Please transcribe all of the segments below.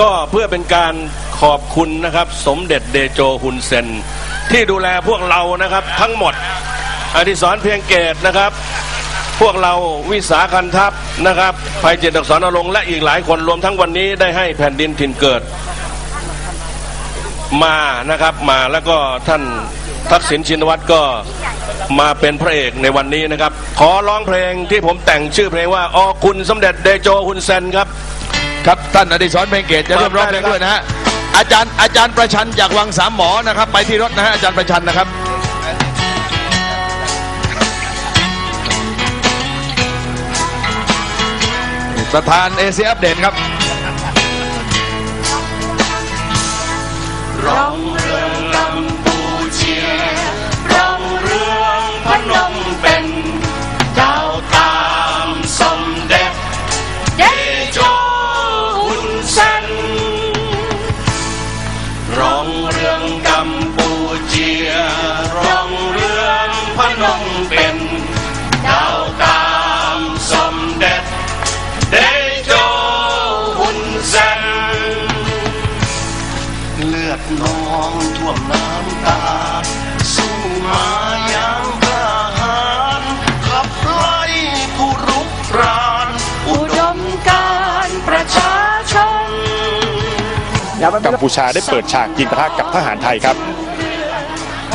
ก็เพื่อเป็นการขอบคุณนะครับ สมเด็จเดโจฮุนเซน ที่ดูแลพวกเรานะครับทั้งหมดอดิศรเพียงเกตนะครับ พวกเราวิสาคันทัพนะครับภัยเจตอักษรนรงและอีกหลายคนรวมทั้งวันนี้ได้ให้แผ่นดินถิ่นเกิด มานะครับมาแล้วก็ท่านทักษิณชินวัตรก็มาเป็นพระเอกในวันนี้นะครับ ขอร้องเพลงที่ผมแต่งชื่อเพลงว่าออคุณสมเด็จเดโจฮุนเซนครับ ครับท่านอดิศรเพ็งเกตจะร่วมร้องเพลงด้วยนะฮะอาจารย์อาจารย์ประชันจากวังสามหมอนะครับ ไปที่รถนะฮะอาจารย์ประชันนะครับประธานเอเชียอัปเดตครับ รื่องพนมเป็นเจ้าตามสมเด็จเดโจฮุนเซนเลือดนองท่วมน้ำตา สู้มาอย่างกล้าหาญขับไล่ผู้รุกราน อุดมการณ์ประชาชน กัมพูชาได้เปิดฉากยิงปะทะกับทหารไทยครับ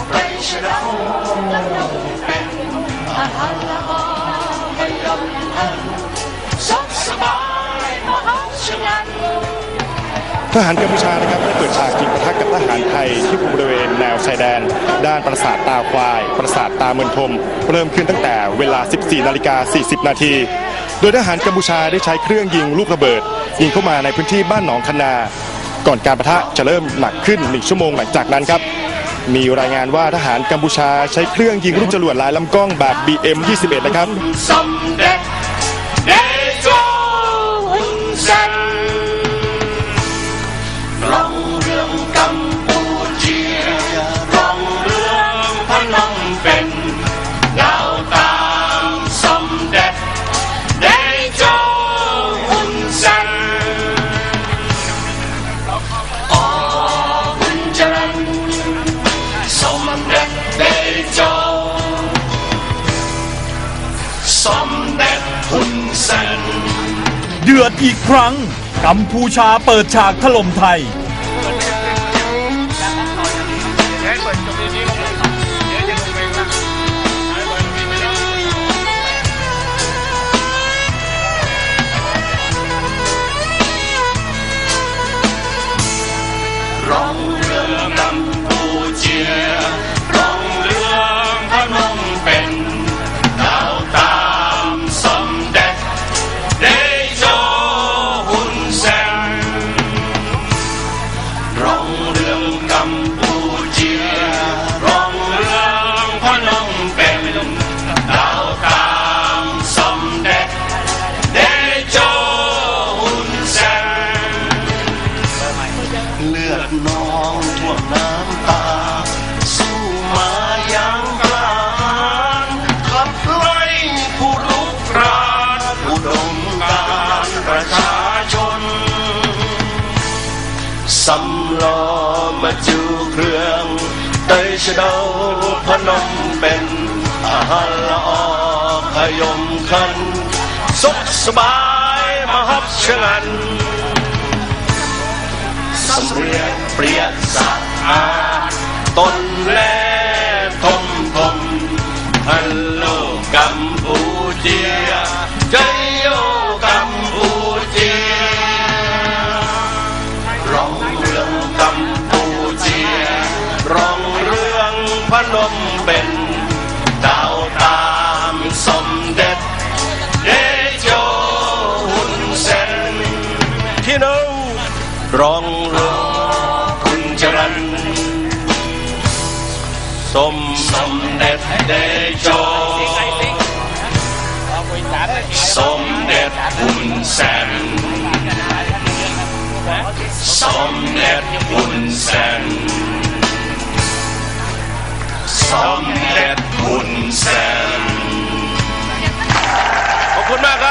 ไรชนะเป็น ทหารกัมพูชานะครับได้เปิดฉากยิงปะทะกับทหารไทยที่บริเวณแนวชายแดน ด้านปราสาทตาควาย ปราสาทตาเมือนทม เริ่มขึ้นตั้งแต่เวลา 14 นาฬิกา 40 นาที โดยทหารกัมพูชาได้ใช้เครื่องยิงลูกระเบิด ยิงเข้ามาในพื้นที่บ้านหนองคนา ก่อนการปะทะจะเริ่มหนักขึ้น 1 ชั่วโมงหลังจากนั้นครับ มีรายงานว่าทหารกัมพูชาใช้เครื่องยิงลูกจรวดลายลำกล้องแบบ BM-21 นะครับ สมเด็จทุนเซนเดือดอีกครั้ง กัมพูชาเปิดฉากถล่มไทยำล้อมาจูเครื่องเตยชะเดาพนมเป็นอาหารละอขยมขัน สุขสบายมหับชงันสำเรียนเปรียสะอาดต้น เป็นดาวตามสมเด็จเดโจฮุนเซนที่หนึ่งร้องเรื่องคุณจรันสมสมเด็จเดโจสมเด็จหุ่นแสนสมเด็จหุ่นแสน สมเด็จหุ่นแสนขอบคุณมากครับ